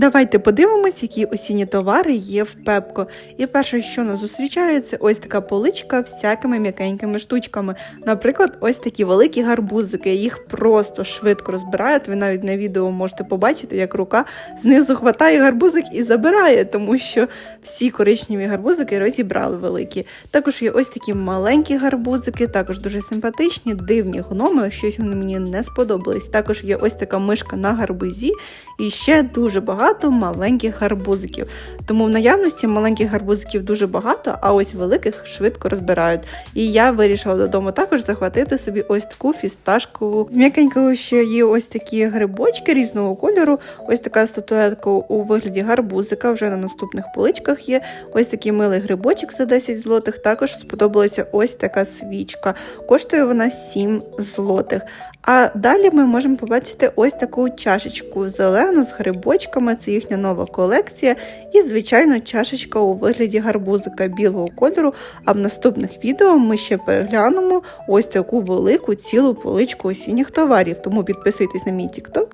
Давайте подивимось, які осінні товари є в Пепко. І перше, що нас зустрічає, це ось така поличка всякими м'якенькими штучками. Наприклад, ось такі великі гарбузики. Їх просто швидко розбирають. Ви навіть на відео можете побачити, як рука знизу хватає гарбузик і забирає, тому що всі коричневі гарбузики розібрали великі. Також є ось такі маленькі гарбузики, також дуже симпатичні, дивні гноми. Щось вони мені не сподобались. Також є ось така мишка на гарбузі, і ще дуже багато маленьких гарбузиків. Тому в наявності маленьких гарбузиків дуже багато, а ось великих швидко розбирають. І я вирішила додому також захватити собі ось таку фісташкову. З м'якенького ще є ось такі грибочки різного кольору. Ось така статуетка у вигляді гарбузика. Вже на наступних поличках є. Ось такий милий грибочок за 10 злотих. Також сподобалася ось така свічка. Коштує вона 7 злотих. А далі ми можемо побачити ось таку чашечку зелену з грибочками. Це їхня нова колекція. І, звичайно, чашечка у вигляді гарбузика білого кольору. А в наступних відео ми ще переглянемо ось таку велику цілу поличку осінніх товарів. Тому підписуйтесь на мій TikTok